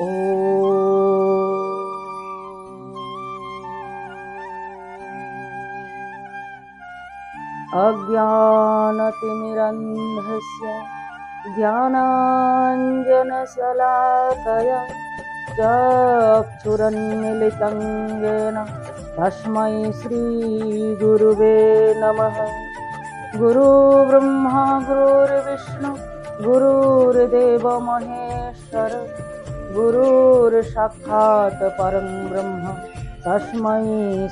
ও अज्ञानतिमिरन्धस्य ज्ञानाञ्जनशलाकया चक्षुरन्मिलितं येन तस्मै श्रीगुरुवे नमः। गुरुब्रह्मा गुरुर्विष्णु गुरुर्देव महेश्वर गुरुर्साक्षात् परं ब्रह्म तस्मै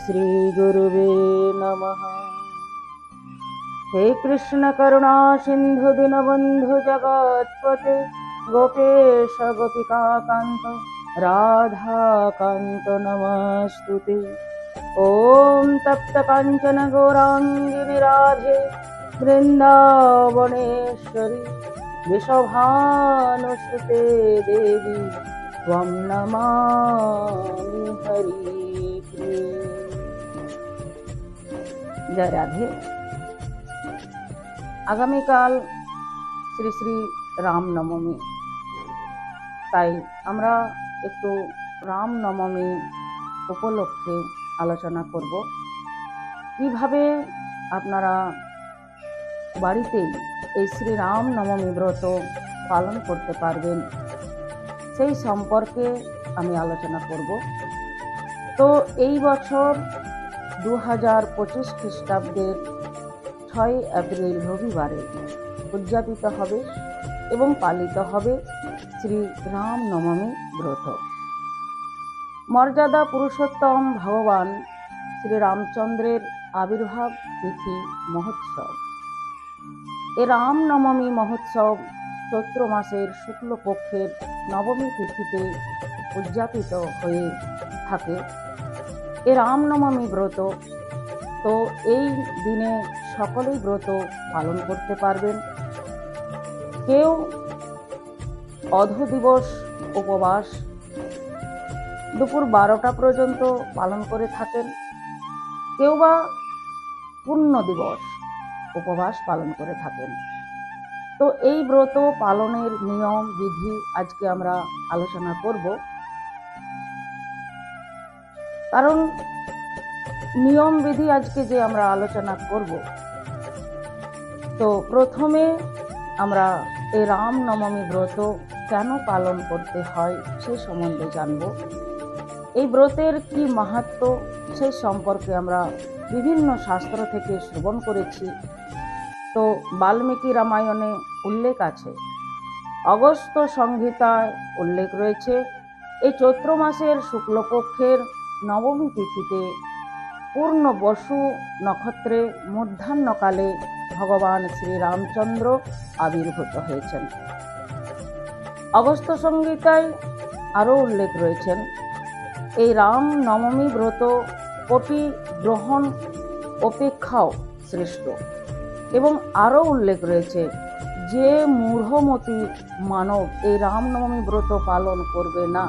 श्रीगुरुवे नमः हे कृष्ण करुणा सिन्धु दीनबन्धु जगत्पते गोपेश गोपिकान्त राधाकान्त नमस्तु ते ॐ तप्तकाञ्चन गौराङ्गिनि राधे वृन्दावनेश्वरि वृषभानुसुते देवी त्वं नमामि हरिप्रिये जय राधे আগামীকাল শ্রী শ্রী রামনবমী তাই আমরা একটু রামনবমী উপলক্ষে আলোচনা করব কিভাবে আপনারা বাড়িতেই এই শ্রী রামনবমী ব্রত পালন করতে পারবেন সেই সম্পর্কে আমি আলোচনা করব। তো এই বছর দু হাজার পঁচিশ খ্রিস্টাব্দের ছয় এপ্রিল রবিবারে উদযাপিত হবে এবং পালিত হবে শ্রী রাম নবমী ব্রত। মর্যাদা পুরুষোত্তম ভগবান শ্রী রামচন্দ্রের আবির্ভাব তিথি মহোৎসব। এ রামনবমী মহোৎসব চৈত্র মাসের শুক্লপক্ষের নবমী তিথিতে উদযাপিত হয়ে থাকে। এ রামনবমী ব্রত। তো এই দিনে সকলেই ব্রত পালন করতে পারবেন। কেউ অধ দিবস উপবাস দুপুর বারোটা পর্যন্ত পালন করে থাকেন। কেউ বা পূর্ণ দিবস উপবাস পালন করে থাকেন। তো এই ব্রত পালনের নিয়ম, বিধি আজকে আমরা আলোচনা করব। কারণ নিয়ম, বিধি আজকে যে আমরা আলোচনা করব, তো প্রথমে আমরা এই রামনবমী ব্রত কেন পালন করতে হয় সে সম্বন্ধে জানব। এই ব্রতের কি মাহাত্ম সে সম্পর্কে আমরা বিভিন্ন শাস্ত্র থেকে শ্রবণ করেছি। তো বাল্মীকি রামায়ণে উল্লেখ আছে। অগস্ত সংহিতায় উল্লেখ রয়েছে। এই চৈত্র মাসের শুক্লপক্ষের নবমী তিথিতে পূর্ণ বসু নক্ষত্রে মধ্যাহ্নকালে ভগবান শ্রীরামচন্দ্র আবির্ভূত হয়েছেন। অগস্ত সংগীতায় আরও উল্লেখ রয়েছেন, এই রাম নবমী ব্রত কোটি গ্রহণ অপেক্ষাও শ্রেষ্ঠ এবং আরও উল্লেখ রয়েছে যে মূঢ়মতি মানব এই রামনবমী ব্রত পালন করবে না,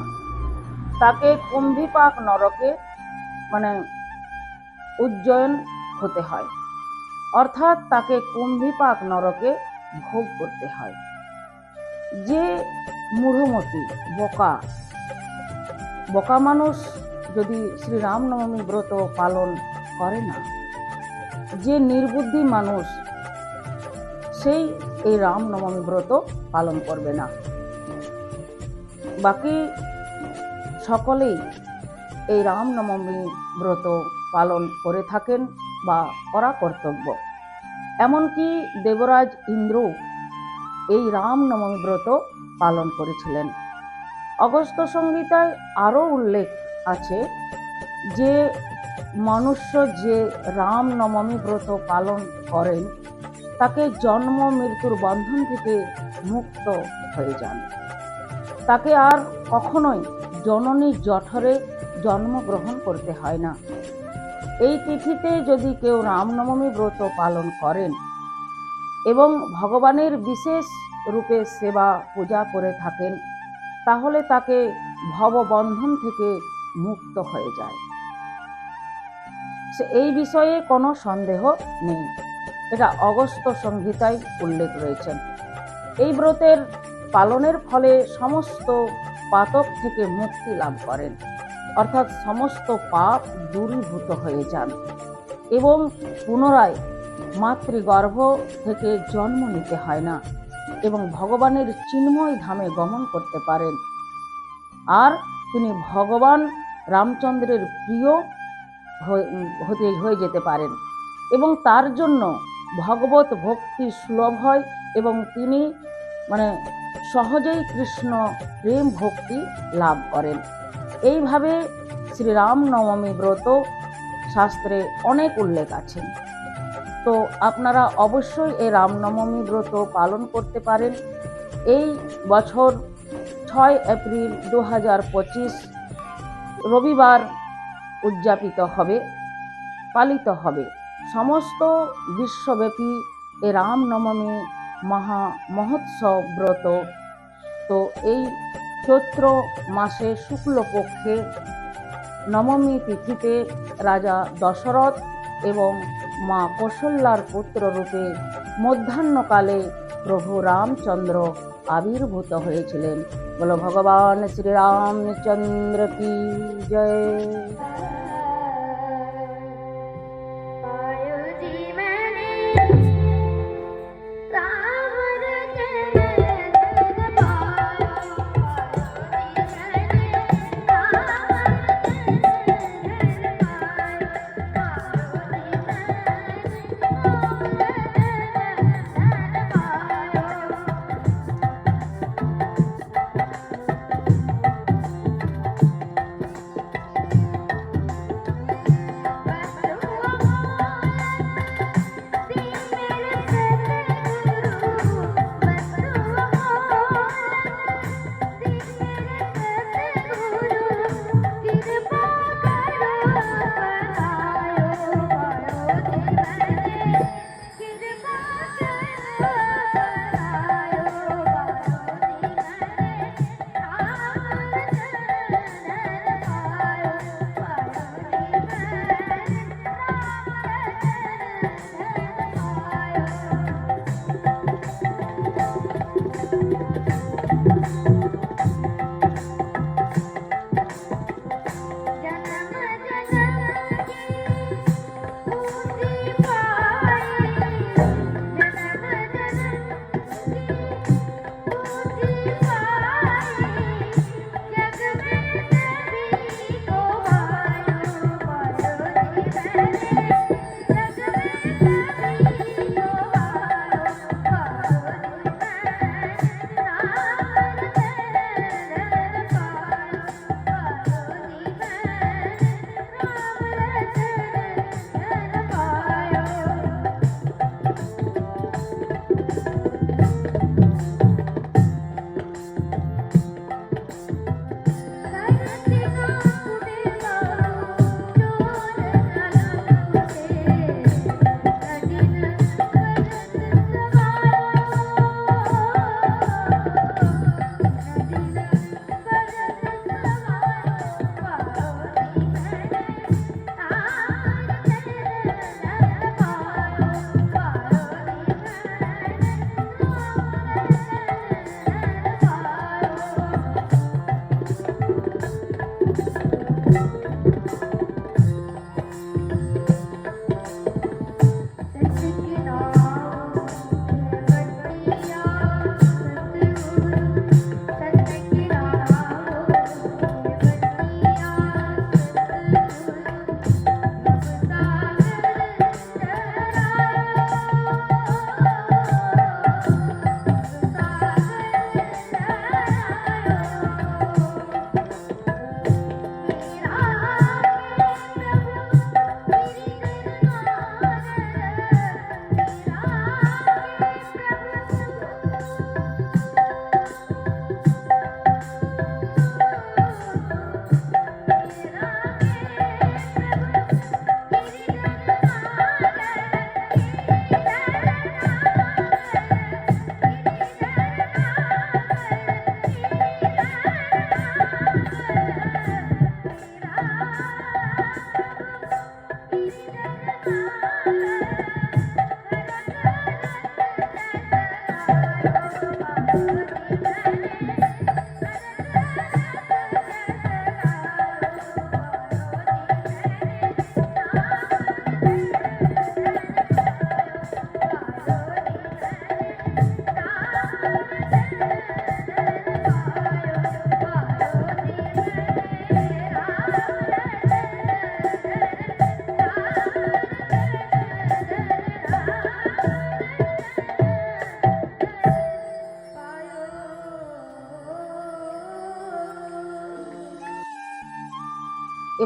তাকে কুম্ভিপাক নরকে মানে উজ্জয়ন হতে হয়। অর্থাৎ তাকে কুম্ভিপাক নরকে ভোগ করতে হয়। যে মূঢ়মতি, বোকা বোকা মানুষ যদি শ্রী রামনবমী ব্রত পালন করে না, যে নির্বুদ্ধি মানুষ, সেই এই রামনবমী ব্রত পালন করবে না। বাকি সকলেই এই রামনবমী ব্রত পালন করে থাকেন বা করা কর্তব্য। এমনকি দেবরাজ ইন্দ্র এই রামনবমী ব্রত পালন করেছিলেন। অগস্ত সংহিতায় আরও উল্লেখ আছে যে মনুষ্য যে রামনবমী ব্রত পালন করেন তাকে জন্ম মৃত্যুর বন্ধন থেকে মুক্ত হয়ে যান। তাকে আর কখনোই জননী জঠরে জন্মগ্রহণ করতে হয় না। এই তিথিতে যদি কেউ রামনবমী ব্রত পালন করেন এবং ভগবানের বিশেষ রূপে সেবা, পূজা করে থাকেন, তাহলে তাকে ভববন্ধন থেকে মুক্ত হয়ে যায়। এই বিষয়ে কোনো সন্দেহ নেই। এটা অগস্ত সংহিতায় উল্লেখ রয়েছেন এই ব্রতের পালনের ফলে সমস্ত পাতক থেকে মুক্তি লাভ করেন। অর্থাৎ সমস্ত পাপ দূরীভূত হয়ে যান এবং পুনরায় মাতৃগর্ভ থেকে জন্ম নিতে হয় না এবং ভগবানের চিন্ময় ধামে গমন করতে পারেন। আর তিনি ভগবান রামচন্দ্রের প্রিয় হয়ে- যেতে পারেন এবং তার জন্য ভগবত ভক্তি সুলভ হয় এবং তিনি মানে সহজেই কৃষ্ণ প্রেম ভক্তি লাভ করেন। এইভাবে শ্রীরাম নবমী ব্রত শাস্ত্রে অনেক উল্লেখ আছে। তো আপনারা অবশ্যই এই রামনবমী ব্রত পালন করতে পারেন। এই বছর ছয় এপ্রিল দু হাজার পঁচিশ রবিবার উদযাপিত হবে, পালিত হবে। সমস্ত বিশ্বব্যাপী এ রামনবমী মহা মহোৎসব ব্রত। তো এই চৈত্র মাসে শুক্লপক্ষে নবমী তিথিতে রাজা দশরথ এবং মা কৌশল্যার পুত্ররূপে মধ্যাহ্নকালে প্রভু রামচন্দ্র আবির্ভূত হয়েছিলেন। বলো ভগবান শ্রীরামচন্দ্র কি জয়?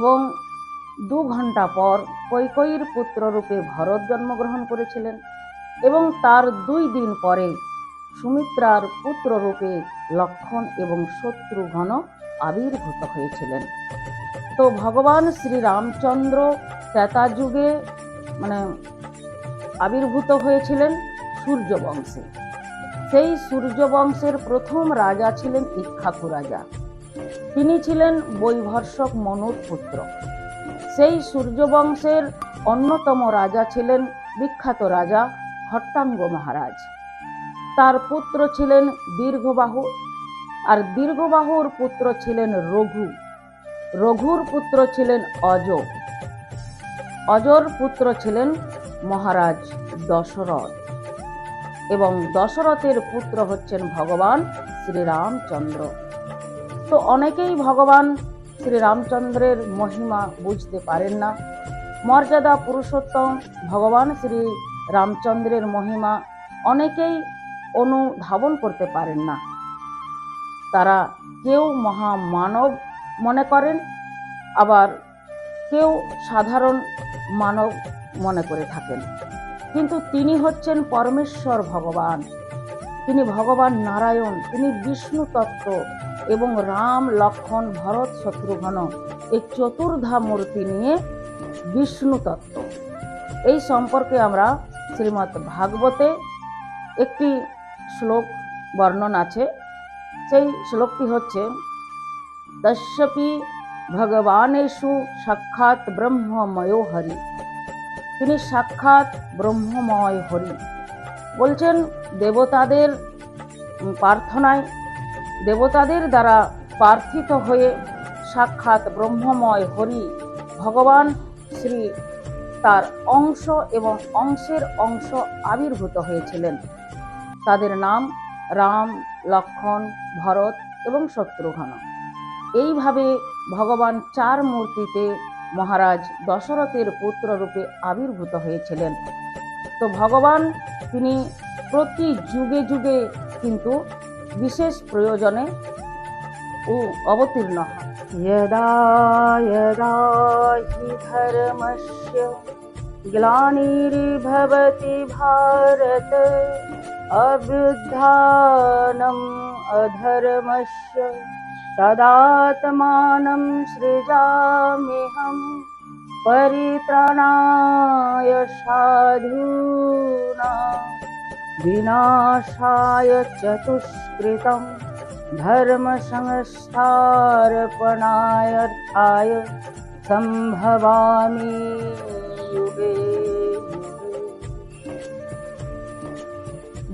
এবং দু ঘণ্টা পর কৈকয়ীর পুত্ররূপে ভরত জন্মগ্রহণ করেছিলেন এবং তার দুই দিন পরে সুমিত্রার পুত্ররূপে লক্ষণ এবং শত্রুঘ্ন আবির্ভূত হয়েছিলেন। তো ভগবান শ্রী রামচন্দ্র ত্রেতা যুগে মানে আবির্ভূত হয়েছিলেন সূর্য বংশে সেই সূর্য বংশের প্রথম রাজা ছিলেন ইক্ষাকু রাজা তিনি ছিলেন বৈভর্ষক মনুর পুত্র। সেই সূর্যবংশের অন্যতম রাজা ছিলেন বিখ্যাত রাজা হট্টাঙ্গ মহারাজ। তার পুত্র ছিলেন দীর্ঘবাহু, আর দীর্ঘবাহুর পুত্র ছিলেন রঘু। রঘুর পুত্র ছিলেন অজ অজর পুত্র ছিলেন মহারাজ দশরথ। এবং দশরথের পুত্র হচ্ছেন ভগবান শ্রীরামচন্দ্র। তো অনেকেই ভগবান শ্রীরামচন্দ্রের মহিমা বুঝতে পারেন না। মর্যাদা পুরুষোত্তম ভগবান শ্রী রামচন্দ্রের মহিমা অনেকেই অনুধাবন করতে পারেন না। তারা কেউ মহামানব মনে করেন, আবার কেউ সাধারণ মানব মনে করে থাকেন। কিন্তু তিনি হচ্ছেন পরমেশ্বর ভগবান। তিনি ভগবান নারায়ণ, তিনি বিষ্ণু তত্ত্ব এবং রাম, লক্ষণ, ভরত, শত্রুঘ্ন এই চতুর্ধা মূর্তি নিয়ে বিষ্ণু তত্ত্ব। এই সম্পর্কে আমরা শ্রীমৎ ভাগবতে একটি শ্লোক বর্ণন আছে। সেই শ্লোকটি হচ্ছে তস্যপি ভগবানেশু সাক্ষাৎ ব্রহ্মময় হরি। তিনি সাক্ষাৎ ব্রহ্মময় হরি। বলছেন, দেবতাদের প্রার্থনায় দেবতাদের দ্বারা প্রার্থিত হয়ে সাক্ষাৎ ব্রহ্মময় হরি ভগবান শ্রী তার অংশ এবং অংশের অংশ আবির্ভূত হয়েছিলেন। তাদের নাম রাম, লক্ষণ, ভরত এবং শত্রুঘ্ন। এইভাবে ভগবান চার মূর্তিতে মহারাজ দশরথের পুত্র রূপে আবির্ভূত হয়েছিলেন। তো ভগবান তিনি প্রতি যুগে যুগে কিন্তু বিশেষ প্রয়োজনে ও অবতীর্ণ হন यदा यदा हि धर्मस्य ग्लानिर्भवति भारत अभ्युत्थानम् अधर्मस्य तदात्मानं सृजाम्यहं परित्राणाय साधूनां विनाशाय चतुष्कृतम् धर्मसंस्थार्पणार्थाय सम्भवामि युगे युगे।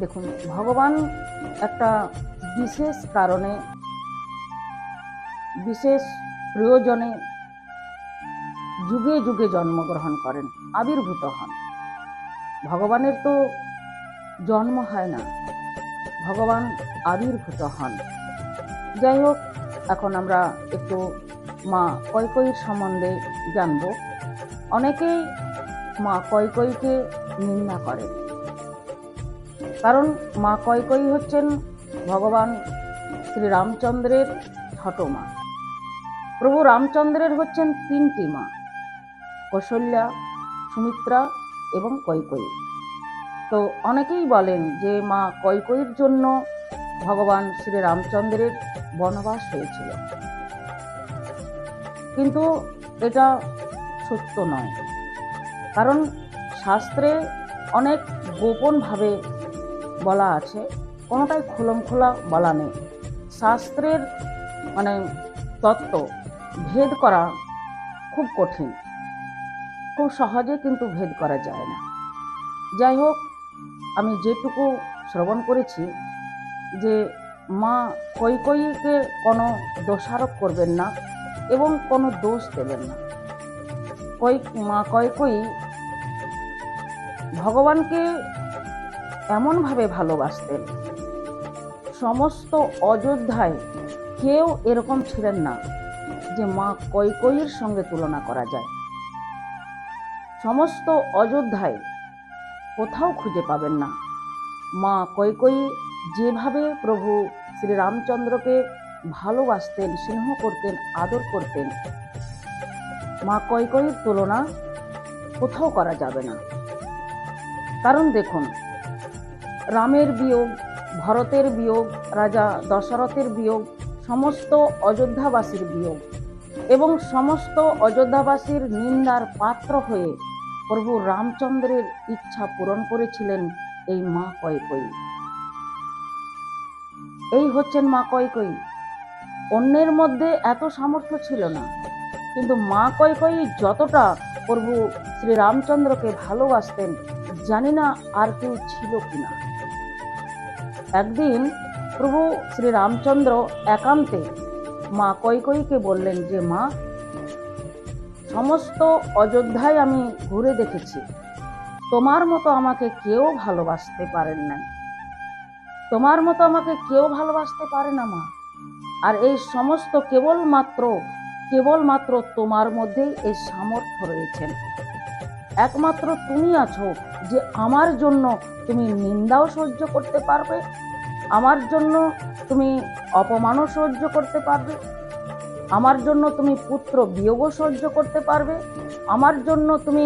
দেখুন ভগবান একটা বিশেষ কারণে বিশেষ প্রয়োজনে যুগে যুগে জন্মগ্রহণ করেন আবির্ভূত হন ভগবানের তো জন্ম হয় না। ভগবান আবির্ভূত হন। যাই হোক এখন আমরা একটু মা কৈকয়ীর সম্বন্ধে জানব। অনেকেই মা কৈকয়ীকে নিন্দা করে। কারণ মা কৈকয়ী হচ্ছেন ভগবান শ্রী রামচন্দ্রের ছোট মা। প্রভু রামচন্দ্রের হচ্ছেন তিনটি মা, কৌশল্যা, সুমিত্রা এবং কৈকয়ী। তো অনেকেই বলেন যে মা কৈকয়ীর জন্য ভগবান শ্রী রামচন্দ্রের বনবাস হয়েছিল। কিন্তু এটা সত্য নয়। কারণ শাস্ত্রে অনেক গোপনভাবে বলা আছে, কোনোটাই খোলমখোলা বলা নেই। শাস্ত্রের মানে তত্ত্ব ভেদ করা খুব কঠিন। খুব সহজে কিন্তু ভেদ করা যায় না। যাই হোক আমি যেটুকু শ্রবণ করেছি যে মা কৈকয়ীকে কোনো দোষারোপ করবেন না এবং কোনো দোষ দেবেন না। কই, মা কৈকয়ী ভগবানকে এমনভাবে ভালোবাসতেন। সমস্ত অযোধ্যায় কেউ এরকম ছিলেন না যে মা কৈকয়ীর সঙ্গে তুলনা করা যায়। সমস্ত অযোধ্যায় কোথাও খুঁজে পাবেন না। মা কৈকয়ী যেভাবে প্রভু শ্রীরামচন্দ্রকে ভালোবাসতেন, স্নেহ করতেন, আদর করতেন, মা কৈকয়ীর তুলনা কোথাও করা যাবে না। কারণ দেখুন, রামের বিয়োগ, ভরতের বিয়োগ, রাজা দশরথের বিয়োগ, সমস্ত অযোধ্যাবাসীর বিয়োগ এবং সমস্ত অযোধ্যাবাসীর নিন্দার পাত্র হয়ে প্রভু রামচন্দ্রের ইচ্ছা পূরণ করেছিলেন এই মা কয়কয়ী এই হচ্ছেন মা কয়কয়ী অন্যের মধ্যে এত সামর্থ্য ছিল না, কিন্তু মা কয়কয়ী যতটা প্রভু শ্রী রামচন্দ্রকে ভালোবাসতেন, জানি না আর কেউ ছিল কিনা। একদিন প্রভু শ্রী রামচন্দ্র একান্তে মা কৈকয়ীকে বললেন যে, মা সমস্ত অযোধ্যায় আমি ঘুরে দেখেছি। তোমার মতো আমাকে কেউ ভালোবাসতে পারেন না তোমার মতো আমাকে কেউ ভালোবাসতে পারে না, মা। আর এই সমস্ত কেবলমাত্র কেবলমাত্র তোমার মধ্যেই এই সামর্থ্য রয়েছেন একমাত্র তুমি আছো যে আমার জন্য তুমি নিন্দাও সহ্য করতে পারবে, আমার জন্য তুমি অপমানও সহ্য করতে পারবে আমার জন্য তুমি পুত্র বিয়োগও সহ্য করতে পারবে, আমার জন্য তুমি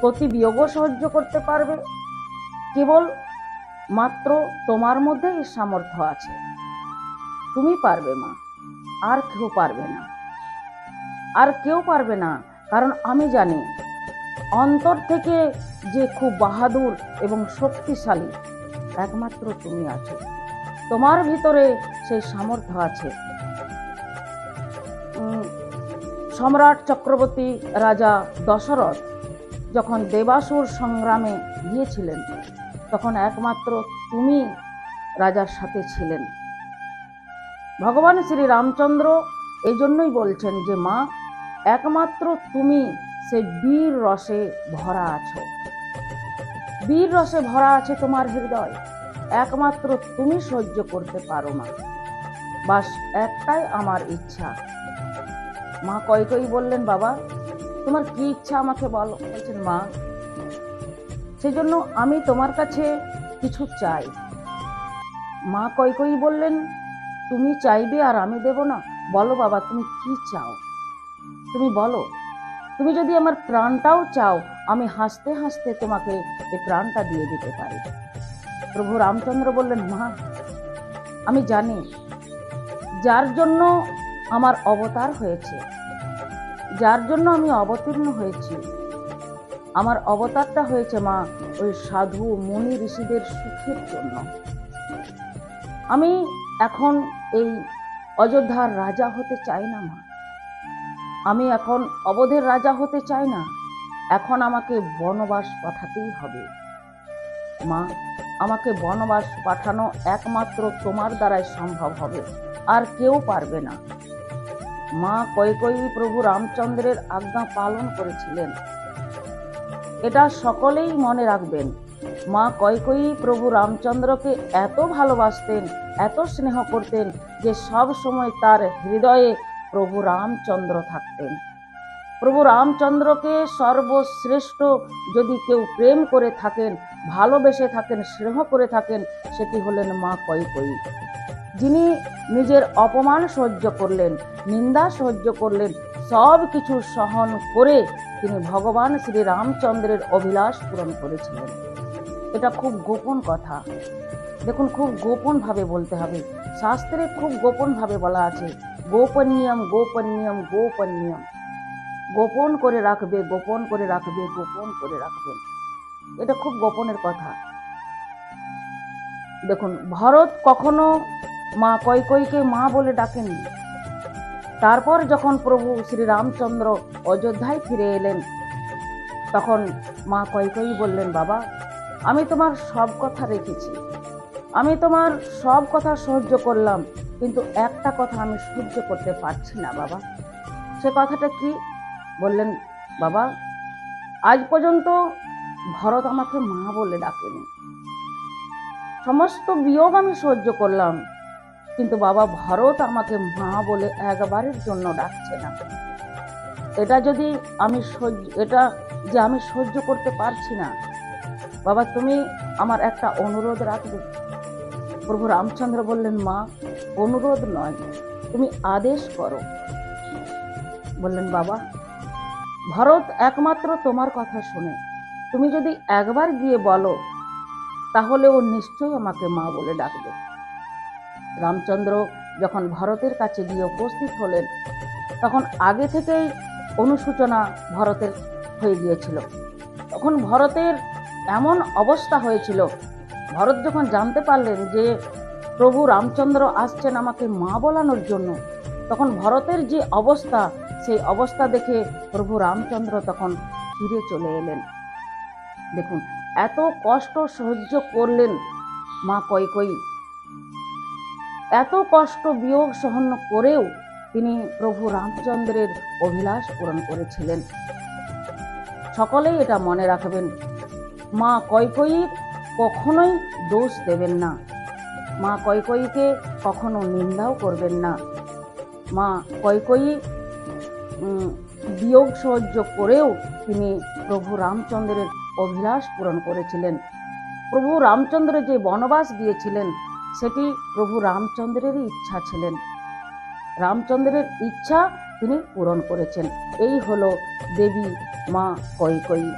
প্রতি বিয়োগও সহ্য করতে পারবে। কেবল মাত্র তোমার মধ্যে এই সামর্থ্য আছে। তুমি পারবে মা, আর কেউ পারবে না। আর কেউ পারবে না, কারণ আমি জানি অন্তর থেকে যে খুব বাহাদুর এবং শক্তিশালী, একমাত্র তুমি আছো। তোমার ভিতরে সেই সামর্থ্য আছে। সম্রাট চক্রবর্তী রাজা দশরথ যখন দেবাসুর সংগ্রামে গিয়েছিলেন, তখন একমাত্র তুমি রাজার সাথে ছিলেন। ভগবান শ্রী রামচন্দ্র এই জন্যই বলছেন যে, মা, একমাত্র তুমি সেই বীর রসে ভরা আছো। বীর রসে ভরা আছে তোমার হৃদয়, একমাত্র তুমি সহ্য করতে পারো না। বাস একটাই আমার ইচ্ছা মা কয়কই বললেন, বাবা? তোমার কি ইচ্ছা আমাকে বলো? বলছেন, মা সেই জন্য আমি তোমার কাছে কিছু চাই। মা কয়কই বললেন, তুমি চাইবে আর আমি দেব না। বলো, বাবা, তুমি কি চাও? তুমি বলো, তুমি যদি আমার প্রাণটাও চাও, আমি হাসতে হাসতে তোমাকে এই প্রাণটা দিয়ে দিতে পারি। প্রভু রামচন্দ্র বললেন, মা, আমি জানি, যার জন্য আমার অবতার হয়েছে, যার জন্য আমি অবতীর্ণ হয়েছি। আমার অবতারটা হয়েছে মা ওই সাধু মুনি ঋষিদের সুখের জন্য। আমি এখন এই অযোধ্যার রাজা হতে চাই না, মা। আমি এখন অবধের রাজা হতে চাই না, এখন আমাকে বনবাস পাঠাতেই হবে। মা, আমাকে বনবাস পাঠানো একমাত্র তোমার দ্বারাই সম্ভব হবে, আর কেউ পারবে না। মা কৈকয়ী প্রভু রামচন্দ্রের আজ্ঞা পালন করেছিলেন। এটা সকলেই মনে রাখবেন। মা কৈকয়ী প্রভু রামচন্দ্রকে এত ভালোবাসতেন, এত স্নেহ করতেন যে সব সময় তার হৃদয়ে প্রভু রামচন্দ্র থাকতেন। প্রভু রামচন্দ্রকে সর্বশ্রেষ্ঠ যদি কেউ প্রেম করে থাকেন, ভালোবেসে থাকেন, স্নেহ করে থাকেন, সেটি হলেন মা কৈকয়ী। যিনি নিজের অপমান সহ্য করলেন, নিন্দা সহ্য করলেন, সব কিছু সহন করে তিনি ভগবান শ্রী রামচন্দ্রের অভিলাষ পূরণ করেছিলেন। এটা খুব গোপন কথা। দেখুন, খুব গোপনভাবে বলতে হবে। শাস্ত্রে খুব গোপনভাবে বলা আছে, গোপনীয়ম গোপনীয়ম গোপনীয়ম। গোপন করে রাখবে, গোপন করে রাখবে, গোপন করে রাখবেন এটা খুব গোপনের কথা। দেখুন, ভরত কখনো মা কৈকইকে মা বলে ডাকেনি। তারপর যখন প্রভু শ্রী রামচন্দ্র অযোধ্যায় ফিরে এলেন, তখন মা কৈকই বললেন, বাবা, আমি তোমার সব কথা রেখেছি। আমি তোমার সব কথা সহ্য করলাম, কিন্তু একটা কথা আমি সহ্য করতে পারছি না, বাবা। সে কথাটা কি? বললেন, বাবা, আজ পর্যন্ত ভরত আমাকে মা বলে ডাকেনি। সমস্ত বিয়োগ আমি সহ্য করলাম কিন্তু বাবা ভরত আমাকে মা বলে একবারের জন্য ডাকছে না। এটা যদি আমি সহ্য, এটা যে আমি সহ্য করতে পারছি না, বাবা তুমি আমার একটা অনুরোধ রাখবে। প্রভু রামচন্দ্র বললেন, মা, অনুরোধ নয়, তুমি আদেশ করো। বললেন, বাবা, ভরত একমাত্র তোমার কথা শুনে। তুমি যদি একবার গিয়ে বলো, তাহলে ও নিশ্চয়ই আমাকে মা বলে ডাকবে। রামচন্দ্র যখন ভরতের কাছে গিয়ে উপস্থিত হলেন, তখন আগে থেকেই অনুসূচনা ভরতের হয়ে গিয়েছিল। তখন ভরতের এমন অবস্থা হয়েছিল, ভরত যখন জানতে পারলেন যে প্রভু রামচন্দ্র আসছেন আমাকে মা বলানোর জন্য, তখন ভরতের যে অবস্থা, সেই অবস্থা দেখে প্রভু রামচন্দ্র তখন ফিরে চলে এলেন। দেখুন, এত কষ্ট সহ্য করলেন মা কৈকয়ী। এত কষ্ট বিয়োগ সহন করেও তিনি প্রভু রামচন্দ্রের অভিলাষ পূরণ করেছিলেন। সকলেই এটা মনে রাখবেন। মা কৈকয়ীর কখনোই দোষ দেবেন না। মা কৈকয়ীকে কখনো নিন্দাও করবেন না। মা কৈকয়ী বিয়োগ সহ্য করেও তিনি প্রভু রামচন্দ্রের অভিলাষ পূরণ করেছিলেন। প্রভু রামচন্দ্র যে বনবাস গিয়েছিলেন সেটি প্রভু রামচন্দ্রেরই ইচ্ছা ছিলেন। রামচন্দ্রের ইচ্ছা তিনি পূরণ করেছেন। এই হলো দেবী মা কৈকয়ী।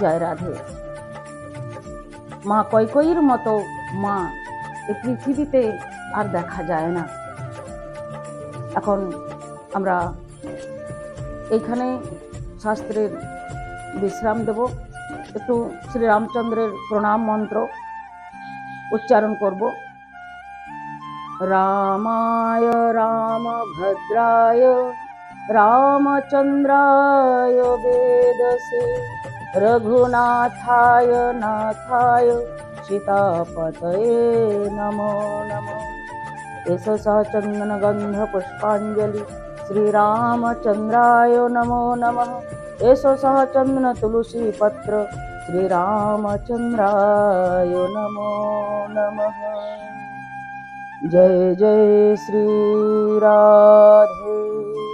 জয় রাধে। মা কৈকয়ীর মতো মা এই পৃথিবীতে আর দেখা যায় না। এখন আমরা এইখানে শাস্ত্রের বিশ্রাম দেব। একটু শ্রীরামচন্দ্রের প্রণাম মন্ত্র উচ্চারণ করব রামায় রামভদ্রায় রামচন্দ্রায় বেদসে রঘুনাথায় নাথায় সীতাপতয়ে নমো নমো এষ চন্দন গন্ধ পুষ্পাঞ্জলি শ্রীরামচন্দ্রায় নমো নমঃ श्रीरामचन्द्राय नमो नमः। जय जय श्रीराधे।